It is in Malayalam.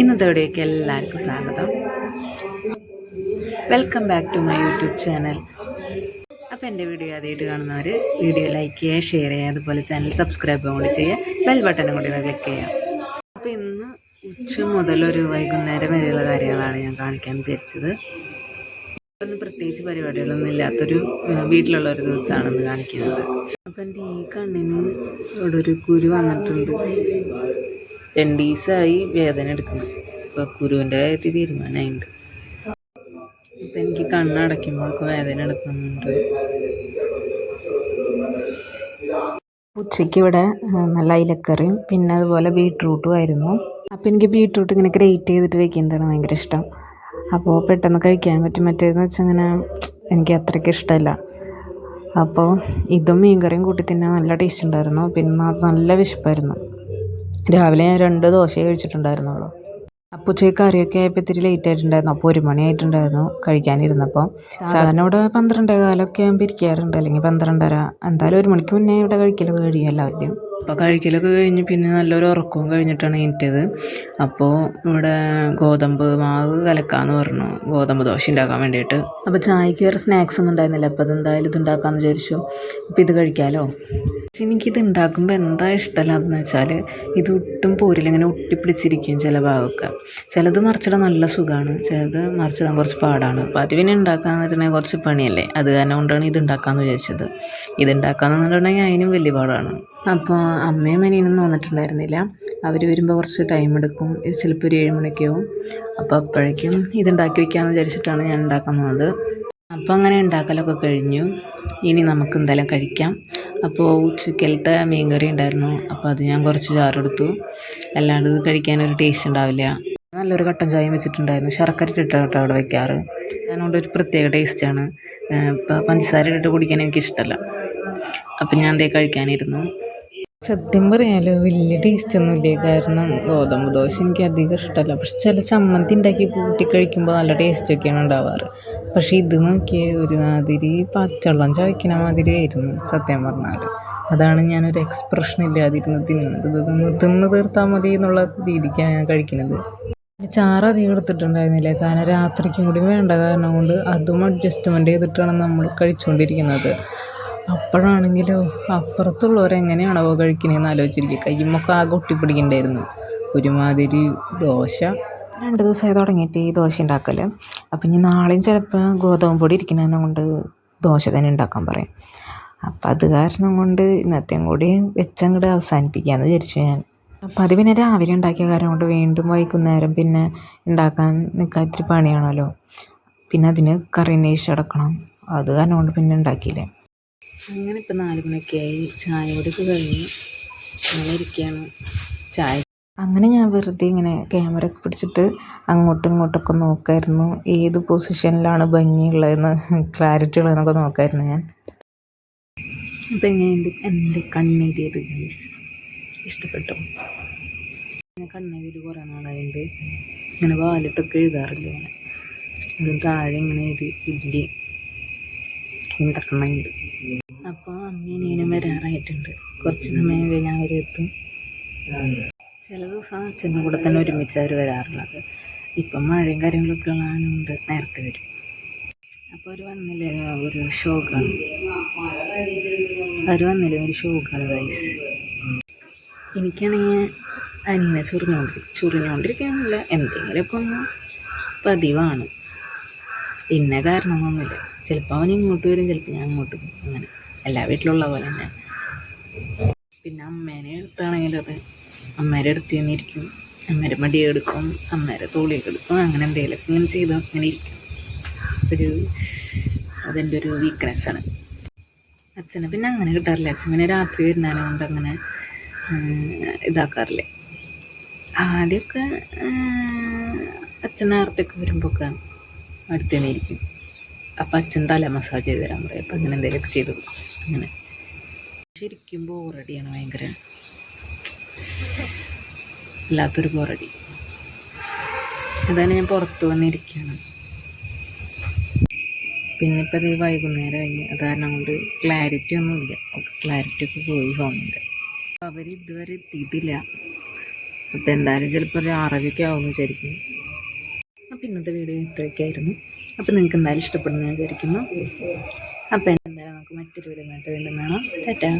ഇന്നത്തെ വീഡിയോയ്ക്ക് എല്ലാവർക്കും സ്വാഗതം. Welcome back to my YouTube channel അപ്പോൾ എന്റെ വീഡിയോ ആദ്യമായിട്ട് കാണുന്നവർ വീഡിയോ ലൈക്ക് ചെയ്യുക ഷെയർ ചെയ്യുക അതുപോലെ ചാനൽ സബ്സ്ക്രൈബ് കൂടി ചെയ്യുക ബെൽ ബട്ടണും കൂടി ക്ലിക്ക് ചെയ്യാം അപ്പോൾ ഇന്ന് ഉച്ച മുതൽ ഒരു വൈകുന്നേരം വരെയുള്ള കാര്യങ്ങളാണ് ഞാൻ കാണിക്കാൻ വിചാരിച്ചത്. ഒന്നും പ്രത്യേകിച്ച് പരിപാടികളൊന്നും ഇല്ലാത്തൊരു വീട്ടിലുള്ള ഒരു ദിവസമാണെന്ന് കാണിക്കുന്നത്. അപ്പം എന്റെ ഈ കണ്ണിന് ഇവിടെ ഒരു കുരു വന്നിട്ടുണ്ട്. രണ്ട് ദിവസമായി വേദന എടുക്കുന്നു. അപ്പോൾ കുരുവിന്റെ കാര്യത്തിൽ തീരുമാനമായിട്ടുണ്ട്. അപ്പം എനിക്ക് കണ്ണടയ്ക്കുമ്പോഴൊക്കെ വേദന എടുക്കുന്നുണ്ട്. ഉച്ചയ്ക്ക് ഇവിടെ നല്ല അയിലക്കറിയും പിന്നെ അതുപോലെ ബീട്രൂട്ടും ആയിരുന്നു. അപ്പോൾ എനിക്ക് ബീട്രൂട്ട് ഇങ്ങനെ ഗ്രേറ്റ് ചെയ്തിട്ട് വെക്കുന്നതാണ് ഭയങ്കര ഇഷ്ടം. അപ്പോൾ പെട്ടെന്ന് കഴിക്കാൻ പറ്റും. മറ്റേതെന്ന് വെച്ചാൽ ഇങ്ങനെ എനിക്ക് അത്രയ്ക്ക് ഇഷ്ടമല്ല. അപ്പോൾ ഇതും മീൻകറിയും കൂട്ടി തിന്നാൻ നല്ല ടേസ്റ്റ് ഉണ്ടായിരുന്നു. പിന്നെ അത് നല്ല വിശപ്പായിരുന്നു. രാവിലെ ഞാൻ രണ്ട് ദോശ കഴിച്ചിട്ടുണ്ടായിരുന്നുള്ളൂ അപ്പോൾ ഉച്ചയ്ക്ക് കറിയൊക്കെ ആയപ്പോൾ ഇത്തിരി ലേറ്റ് ആയിട്ടുണ്ടായിരുന്നു. അപ്പോൾ ഒരു മണി ആയിട്ടുണ്ടായിരുന്നു കഴിക്കാനിരുന്നപ്പോൾ സാധാരണ ഇവിടെ പന്ത്രണ്ടേ കാലൊക്കെ ആകുമ്പോൾ ഇരിക്കാറുണ്ട്. അല്ലെങ്കിൽ പന്ത്രണ്ടര. എന്തായാലും ഒരു മണിക്ക് മുന്നേ ഇവിടെ കഴിക്കലൊക്കെ കഴിയും എല്ലാവരുടെയും അപ്പോൾ കഴിക്കലൊക്കെ കഴിഞ്ഞ് പിന്നെ നല്ലൊരു ഉറക്കവും കഴിഞ്ഞിട്ടാണ് എണീറ്റത്. അപ്പോൾ ഇവിടെ ഗോതമ്പ് മാവ് കലക്കാന്ന് പറഞ്ഞു. ഗോതമ്പ് ദോശ ഉണ്ടാക്കാൻ വേണ്ടിയിട്ട്. അപ്പോൾ ചായക്ക് വേറെ സ്നാക്സ് ഒന്നും ഉണ്ടായിരുന്നില്ല. അപ്പോൾ അതെന്തായാലും ഇത് ഉണ്ടാക്കാമെന്ന് വിചാരിച്ചു. അപ്പോൾ ഇത് കഴിക്കാമല്ലോ പക്ഷെ എനിക്കിത് ഉണ്ടാക്കുമ്പോൾ എന്താ ഇഷ്ടമല്ലാന്ന് വെച്ചാൽ ഇത് ഒട്ടും പോരില്ല ഇങ്ങനെ ഒട്ടിപ്പിടിച്ചിരിക്കും ചില ഭാഗമൊക്കെ. ചിലത് മറിച്ചിടാൻ നല്ല സുഖമാണ് ചിലത് മറിച്ചിടാൻ കുറച്ച് പാടാണ്. അപ്പോൾ അത് പിന്നെ ഉണ്ടാക്കാന്ന് വെച്ചിട്ടുണ്ടെങ്കിൽ കുറച്ച് പണിയല്ലേ? അത് കാരണം കൊണ്ടാണ് ഇത് ഉണ്ടാക്കാമെന്ന് വിചാരിച്ചത്. ഇത് ഉണ്ടാക്കാന്ന് പറഞ്ഞിട്ടുണ്ടെങ്കിൽ അതിനും വലിയ പാടാണ്. അപ്പോൾ അമ്മയും അനിയനും വന്നിട്ടുണ്ടായിരുന്നില്ല. അവർ വരുമ്പോൾ കുറച്ച് ടൈം എടുക്കും. ചിലപ്പോൾ ഒരു ഏഴ് മണിയൊക്കെ ആവും. അപ്പോൾ അപ്പോഴേക്കും ഇത് ഉണ്ടാക്കി വയ്ക്കാമെന്ന് വിചാരിച്ചിട്ടാണ് ഞാൻ ഉണ്ടാക്കാൻ പോകുന്നത് അപ്പോൾ അങ്ങനെ ഉണ്ടാക്കലൊക്കെ കഴിഞ്ഞു. ഇനി നമുക്ക് എന്തായാലും കഴിക്കാം. അപ്പോൾ ഉച്ചക്കലത്തെ മീൻ കറി ഉണ്ടായിരുന്നു. അപ്പോൾ അത് ഞാൻ കുറച്ച് ചാറെടുത്തു അല്ലാണ്ട് ഇത് കഴിക്കാനൊരു ടേസ്റ്റ് ഉണ്ടാവില്ല. നല്ലൊരു കട്ടൻ ചായയും വെച്ചിട്ടുണ്ടായിരുന്നു. ശർക്കര ഇട്ടിട്ട് കേട്ടോ അവിടെ വെക്കാറ്. അതിനോട് ഒരു പ്രത്യേക ടേസ്റ്റാണ് ഇപ്പോൾ പഞ്ചസാര ഇട്ടിട്ട് കുടിക്കാൻ എനിക്കിഷ്ടമല്ല അപ്പം ഞാൻ അതേ കഴിക്കാനിരുന്നു. സത്യം പറയാലോ വലിയ ടേസ്റ്റ് ഒന്നുമില്ല? കാരണം ഗോതമ്പ് ദോശ എനിക്ക് അധികം ഇഷ്ടമല്ല. പക്ഷെ ചില ചമ്മന്തി ഉണ്ടാക്കി കൂട്ടി കഴിക്കുമ്പോൾ നല്ല ടേസ്റ്റൊക്കെയാണ് ഉണ്ടാവാറ്. പക്ഷേ ഇത് നോക്കിയാൽ ഒരുമാതിരി പച്ചവെള്ളം ചവയ്ക്കണ മാതിരി ആയിരുന്നു സത്യം പറഞ്ഞാൽ അതാണ് ഞാനൊരു എക്സ്പ്രഷൻ ഇല്ലാതിരുന്ന് തിന്നുന്നത്. ഇതൊന്ന് തിന്ന് തീർത്താൽ മതി എന്നുള്ള രീതിക്കാണ് ഞാൻ കഴിക്കുന്നത് ചാറ് അധികം എടുത്തിട്ടുണ്ടായിരുന്നില്ല. കാരണം രാത്രിക്കും കൂടി വേണ്ട കാരണം കൊണ്ട് അതും അഡ്ജസ്റ്റ്മെന്റ് ചെയ്തിട്ടാണ് നമ്മൾ കഴിച്ചുകൊണ്ടിരിക്കുന്നത് അപ്പോഴാണെങ്കിലോ അവ കഴിക്കണേന്ന് ആലോചിച്ചിരിക്കുക. കയ്യുമ്മൊക്കെ ആകെ ഒട്ടിപ്പിടിക്കണ്ടായിരുന്നു. ഒരുമാതിരി ദോശ. രണ്ട് ദിവസമായി തുടങ്ങിയിട്ട് ഈ ദോശ ഉണ്ടാക്കൽ അപ്പം ഇനി നാളെയും ചിലപ്പോൾ ഗോതമ്പ് പൊടി ഇരിക്കുന്നതിനെ കൊണ്ട് ദോശ തന്നെ ഉണ്ടാക്കാൻ പറയും. അപ്പം അത് കാരണം കൊണ്ട് ഇന്നത്തെയും കൂടി വെച്ചങ്ങോട്ട് അവസാനിപ്പിക്കാമെന്ന് വിചാരിച്ചു ഞാൻ. അപ്പം അത് പിന്നെ രാവിലെ ഉണ്ടാക്കിയ കാര്യം കൊണ്ട് വീണ്ടും വൈകുന്നേരം പിന്നെ ഉണ്ടാക്കാൻ നിൽക്കാൻ ഇത്തിരി പണിയാണല്ലോ. പിന്നെ അതിന് കറി അന്വേഷിച്ച് അടക്കണം അത് കാരണം കൊണ്ട് പിന്നെ ഉണ്ടാക്കിയില്ല. അങ്ങനെ ഇപ്പം നാല് മണിയൊക്കെ ആയി ചായ കുടിയൊക്കെ കഴിഞ്ഞ്. അങ്ങനെ ഇരിക്കുകയാണ് ചായ അങ്ങനെ ഞാൻ വെറുതെ ഇങ്ങനെ ക്യാമറ ഒക്കെ പിടിച്ചിട്ട് അങ്ങോട്ടും ഇങ്ങോട്ടൊക്കെ നോക്കായിരുന്നു. ഏത് പൊസിഷനിലാണ് ഭംഗിയുള്ളതെന്ന് ക്ലാരിറ്റി ഉള്ളതെന്നൊക്കെ നോക്കായിരുന്നു ഞാൻ. അപ്പം എങ്ങനെയുണ്ട് എന്റെ കണ്ണെഴുതിയത് ഗൈസ് ഇഷ്ടപ്പെട്ടോ? ഞാൻ കണ്ണെഴുതി കുറേ നാളായതുകൊണ്ട് ഇങ്ങനെ വാലിട്ടൊക്കെ എഴുതാറില്ല? ഞാൻ അതും താഴെ ഇങ്ങനെ എഴുതി ഇല്ലേ ഉണ്ടാക്കണുണ്ട് അപ്പോൾ അമ്മയും നീനും വരാറായിട്ടുണ്ട്. കുറച്ച് സമയം കഴിഞ്ഞാൽ അവരെത്തും ചില ദിവസം അച്ഛന്റെ കൂടെ തന്നെ ഒരുമിച്ച് അവർ വരാറുള്ളത്. ഇപ്പം മഴയും കാര്യങ്ങളൊക്കെ ഉള്ളതുകൊണ്ട് നേരത്തെ വരും. അപ്പോൾ അവർ വന്നില്ലേ? ഒരു ഷോക്കാണ് അവർ വന്നില്ലേ? ഒരു ഷോക്കാണ് ഗൈസ്. എനിക്കാണെങ്കിൽ അനിയനെ ചൊറിഞ്ഞുകൊണ്ടിരിക്കും എന്തെങ്കിലും എന്തെങ്കിലുമൊക്കെ ഒന്ന് പതിവാണ്. ഇന്ന കാരണമൊന്നുമില്ല. ചിലപ്പോൾ അവൻ ഇങ്ങോട്ട് വരും ചിലപ്പോൾ ഞാൻ അങ്ങോട്ട് പോകും. അങ്ങനെ. എല്ലാ വീട്ടിലുള്ള പോലെ തന്നെ പിന്നെ അമ്മേനെ എടുത്താണെങ്കിലും അത്. അമ്മേരെ അടുത്ത് തന്നിരിക്കും അമ്മേരെ മടി എടുക്കും. അമ്മേരെ തോളിയൊക്കെ എടുക്കും. അങ്ങനെ എന്തെങ്കിലുമൊക്കെ ഇങ്ങനെ ചെയ്ത് അങ്ങനെ ഇരിക്കും. ഒരു അതെന്റെ ഒരു വീക്ക്നെസ്സാണ് അച്ഛനെ പിന്നെ അങ്ങനെ കിട്ടാറില്ല. അച്ഛനെ രാത്രി കൊണ്ട് അങ്ങനെ ഇതാക്കാറില്ലേ. ആദ്യമൊക്കെ അച്ഛൻ നേരത്തെയൊക്കെ വരുമ്പോഴൊക്കെ അടുത്ത് തന്നെ ഇരിക്കും. അപ്പം അച്ഛൻ തല മസാജ് ചെയ്ത് തരാൻ പറയും. അപ്പം അങ്ങനെ എന്തെങ്കിലുമൊക്കെ ചെയ്ത് കൊടുക്കും. അങ്ങനെ. ശരിക്കും ബോറടിയാണ് ഭയങ്കര. വല്ലാത്തൊരു ബോറടി. അതാണ് ഞാൻ പുറത്ത് വന്നിരിക്കുകയാണ് പിന്നെ ഇപ്പം ഈ വൈകുന്നേരമായി അത് കാരണം കൊണ്ട് ക്ലാരിറ്റി ഒന്നുമില്ല. ക്ലാരിറ്റി ഒക്കെ പോയി ഫോണിന്റെ അവർ ഇതുവരെ എത്തിയിട്ടില്ല. അപ്പോൾ എന്തായാലും ചിലപ്പോൾ ഒരു ആറരയൊക്കെ ആവുമെന്ന് വിചാരിക്കുന്നു. അപ്പോൾ ഇന്നത്തെ വീഡിയോ ഇത്രയൊക്കെ ആയിരുന്നു. അപ്പോൾ നിങ്ങൾക്ക് എന്തായാലും ഇഷ്ടപ്പെടുന്നു വിചാരിക്കുന്നു. അപ്പോൾ എന്തായാലും നമുക്ക് മറ്റൊരു വീഡിയോ വീണ്ടും കാണാം. ടാറ്റാ.